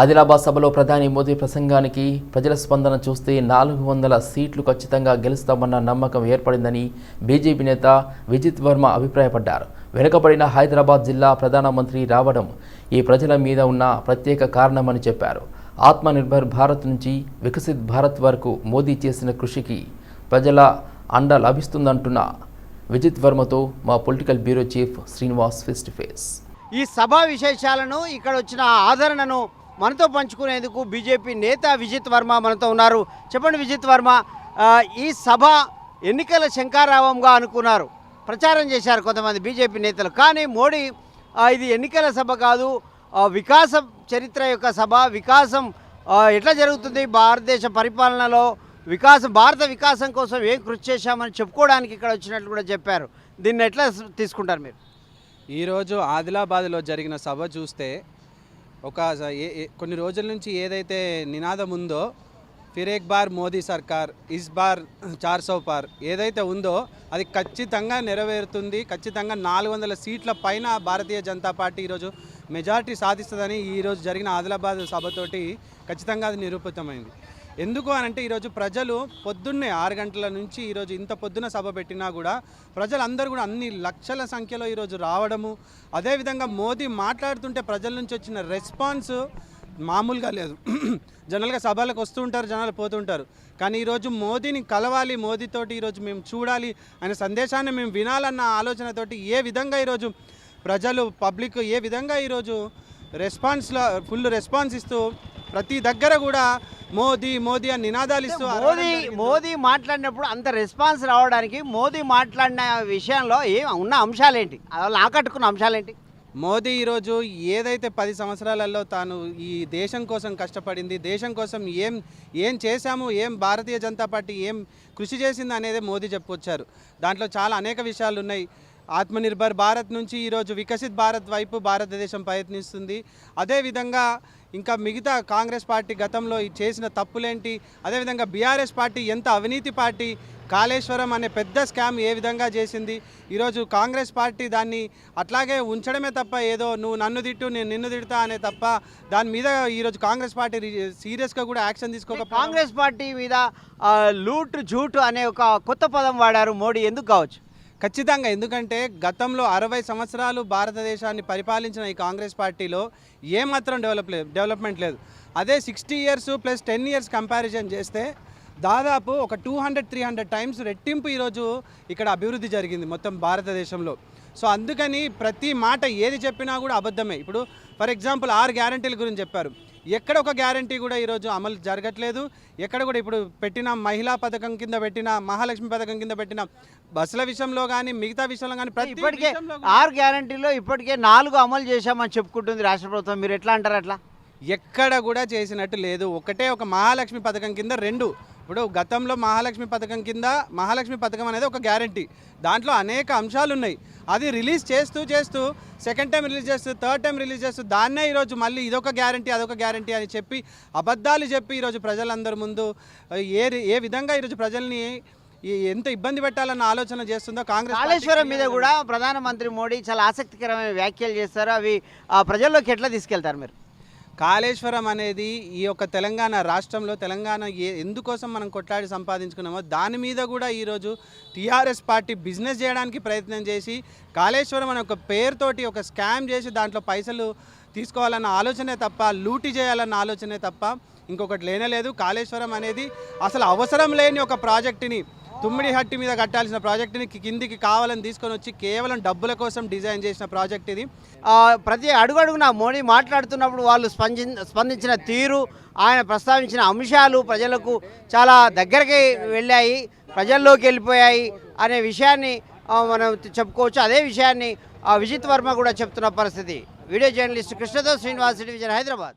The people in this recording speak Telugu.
ఆదిలాబాద్ సభలో ప్రధాని మోదీ ప్రసంగానికి ప్రజల స్పందన చూస్తే నాలుగు వందల సీట్లు ఖచ్చితంగా గెలుస్తామన్న నమ్మకం ఏర్పడిందని బీజేపీ నేత విజిత్ వర్మ అభిప్రాయపడ్డారు. వెనుకబడిన హైదరాబాద్ జిల్లా ప్రధానమంత్రి రావడం ఈ ప్రజల మీద ఉన్న ప్రత్యేక కారణమని చెప్పారు. ఆత్మనిర్భర్ భారత్ నుంచి వికసిత్ భారత్ వరకు మోదీ చేసిన కృషికి ప్రజల అండ లభిస్తుందంటున్న విజిత్ వర్మతో మా political bureau chief Srinivas face to face. ఈ సభా విశేషాలను ఇక్కడ వచ్చిన ఆదరణను మనతో పంచుకునేందుకు బీజేపీ నేత విజిత్ వర్మ మనతో ఉన్నారు. చెప్పండి విజిత్ వర్మ ఈ సభ ఎన్నికల శంకారావంగా అనుకున్నారు. ప్రచారం చేశారు కొంతమంది బీజేపీ నేతలు. కానీ మోడీ ఇది ఎన్నికల సభ కాదు. వికాసం చరిత్ర యొక్క సభ వికాసం ఎట్లా జరుగుతుంది? భారతదేశ పరిపాలనలో వికాసం భారత వికాసం కోసం ఏం కృషి చేశామని చెప్పుకోవడానికి ఇక్కడ వచ్చినట్లు కూడా చెప్పారు. దీన్ని ఎట్లా తీసుకుంటారు మీరు? ఈరోజు ఆదిలాబాద్లో జరిగిన సభ చూస్తే ఒక ఏ- ఏ- కొన్ని రోజుల నుంచి ఏదైతే నినాదం ఉందో ఫిరేక్ బార్ మోదీ సర్కార్ ఇస్ బార్ చార్ సౌ పార్ ఏదైతే ఉందో అది ఖచ్చితంగా నెరవేరుతుంది. ఖచ్చితంగా నాలుగు వందల సీట్ల పైన భారతీయ జనతా పార్టీ ఈరోజు మెజారిటీ సాధిస్తుందని ఈరోజు జరిగిన ఆదిలాబాద్ సభతోటి ఖచ్చితంగా అది నిరూపితమైంది. ఎందుకు అని అంటే ఈరోజు ప్రజలు పొద్దున్నే ఆరు గంటల నుంచి ఈరోజు ఇంత పొద్దున సభ పెట్టినా కూడా ప్రజలందరూ కూడా అన్ని లక్షల సంఖ్యలో ఈరోజు రావడము అదేవిధంగా మోదీ మాట్లాడుతుంటే ప్రజల నుంచి వచ్చిన రెస్పాన్స్ మామూలుగా లేదు. జనరల్గా సభలకు వస్తుంటారు జనాలు పోతుంటారు కానీ ఈరోజు మోదీని కలవాలి మోదీతోటి ఈరోజు మేము చూడాలి అనే సందేశాన్ని మేము వినాలన్న ఆలోచనతోటి ఏ విధంగా ఈరోజు ప్రజలు పబ్లిక్ ఏ విధంగా ఈరోజు రెస్పాన్స్లో ఫుల్ రెస్పాన్స్ ఇస్తూ ప్రతి దగ్గర కూడా మోదీ మోదీ అని నినాదాలు ఇస్తూ మోదీ. మోదీ మాట్లాడినప్పుడు అంత రెస్పాన్స్ రావడానికి మోదీ మాట్లాడిన విషయంలో ఏం ఉన్న అంశాలేంటి? అలా ఆకట్టుకున్న అంశాలేంటి? మోదీ ఈరోజు ఏదైతే పది సంవత్సరాలలో తాను ఈ దేశం కోసం కష్టపడింది దేశం కోసం ఏం ఏం చేశాము ఏం భారతీయ జనతా పార్టీ ఏం కృషి చేసింది అనేది మోదీ చెప్పుకొచ్చారు. దాంట్లో చాలా అనేక విషయాలు ఉన్నాయి ఆత్మనిర్భర్ భారత్ నుంచి ఈరోజు వికసిత్ భారత్ వైపు భారతదేశం ప్రయత్నిస్తుంది. అదేవిధంగా ఇంకా మిగతా కాంగ్రెస్ పార్టీ గతంలో చేసిన తప్పులేంటి? అదేవిధంగా బీఆర్ఎస్ పార్టీ ఎంత అవినీతి పార్టీ? కాళేశ్వరం అనే పెద్ద స్కామ్ ఏ విధంగా చేసింది? ఈరోజు కాంగ్రెస్ పార్టీ దాన్ని అట్లాగే ఉంచడమే తప్ప ఏదో నువ్వు నన్ను తిట్టు నేను నిన్ను తిడతా అనే తప్ప దాని మీద ఈరోజు కాంగ్రెస్ పార్టీ సీరియస్గా కూడా యాక్షన్ తీసుకోక కాంగ్రెస్ పార్టీ మీద లూట్ జూట్ అనే ఒక కొత్త పదం వాడారు మోడీ. ఎందుకు కావచ్చు? ఖచ్చితంగా ఎందుకంటే గతంలో అరవై సంవత్సరాలు భారతదేశాన్ని పరిపాలించిన ఈ కాంగ్రెస్ పార్టీలో ఏమాత్రం డెవలప్ లేదు డెవలప్మెంట్ లేదు. అదే sixty years plus ten years comparison చేస్తే దాదాపు ఒక two hundred three hundred times రెట్టింపు ఈరోజు ఇక్కడ అభివృద్ధి జరిగింది మొత్తం భారతదేశంలో. సో అందుకని ప్రతి మాట ఏది చెప్పినా కూడా అబద్ధమే. ఇప్పుడు ఫర్ ఎగ్జాంపుల్ ఆరు గ్యారంటీల గురించి చెప్పారు. ఎక్కడ ఒక గ్యారంటీ కూడా ఈరోజు అమలు జరగట్లేదు. ఎక్కడ కూడా ఇప్పుడు పెట్టిన మహిళా పథకం కింద పెట్టిన మహాలక్ష్మి పథకం కింద పెట్టిన బస్సుల విషయంలో కానీ మిగతా విషయంలో కానీ ప్రతి ఇప్పటికే ఆరు గ్యారంటీలో ఇప్పటికే నాలుగు అమలు చేశామని చెప్పుకుంటుంది రాష్ట్ర ప్రభుత్వం. మీరు ఎట్లా అంటారు అట్లా? ఎక్కడ కూడా చేసినట్టు లేదు. ఒకటే ఒక మహాలక్ష్మి పథకం కింద రెండు ఇప్పుడు గతంలో మహాలక్ష్మి పథకం కింద మహాలక్ష్మి పథకం అనేది ఒక గ్యారంటీ. దాంట్లో అనేక అంశాలు ఉన్నాయి. అది రిలీజ్ చేస్తూ చేస్తూ సెకండ్ టైం రిలీజ్ చేస్తూ థర్డ్ టైం రిలీజ్ చేస్తూ దాన్నే ఈరోజు మళ్ళీ ఇదొక గ్యారంటీ అదొక గ్యారంటీ అని చెప్పి అబద్ధాలు చెప్పి ఈరోజు ప్రజలందరి ముందు ఏ ఏ విధంగా ఈరోజు ప్రజల్ని ఎంత ఇబ్బంది పెట్టాలన్న ఆలోచన చేస్తుందో కాంగ్రెస్ కాళేశ్వరం మీద కూడా ప్రధానమంత్రి మోడీ చాలా ఆసక్తికరమైన వ్యాఖ్యలు చేస్తారు. అవి ప్రజల్లోకి ఎట్లా తీసుకెళ్తారు మీరు? కాళేశ్వరం అనేది ఈ యొక్క తెలంగాణ రాష్ట్రంలో తెలంగాణ ఏ ఎందుకోసం మనం కొట్లాడి సంపాదించుకున్నామో దాని మీద కూడా ఈరోజు టీఆర్ఎస్ పార్టీ బిజినెస్ చేయడానికి ప్రయత్నం చేసి కాళేశ్వరం అనే ఒక పేరుతోటి ఒక స్కామ్ చేసి దాంట్లో పైసలు తీసుకోవాలన్న ఆలోచనే తప్ప లూటి చేయాలన్న ఆలోచనే తప్ప ఇంకొకటి లేనలేదు కాళేశ్వరం అనేది అసలు అవసరం లేని ఒక ప్రాజెక్టుని తుమ్మిడి హట్టి మీద కట్టాల్సిన ప్రాజెక్టుని కిందికి కావాలని తీసుకొని వచ్చి కేవలం డబ్బుల కోసం డిజైన్ చేసిన ప్రాజెక్ట్ ఇది. ప్రతి అడుగడుగున మోడీ మాట్లాడుతున్నప్పుడు వాళ్ళు స్పంది స్పందించిన తీరు ఆయన ప్రస్తావించిన అంశాలు ప్రజలకు చాలా దగ్గరికి వెళ్ళాయి ప్రజల్లోకి వెళ్ళిపోయాయి అనే విషయాన్ని మనం చెప్పుకోవచ్చు. అదే విషయాన్ని విజిత్ వర్మ కూడా చెప్తున్న పరిస్థితి. వీడియో జర్నలిస్ట్ కృష్ణతో శ్రీనివాస్ టెలివిజన్ హైదరాబాద్.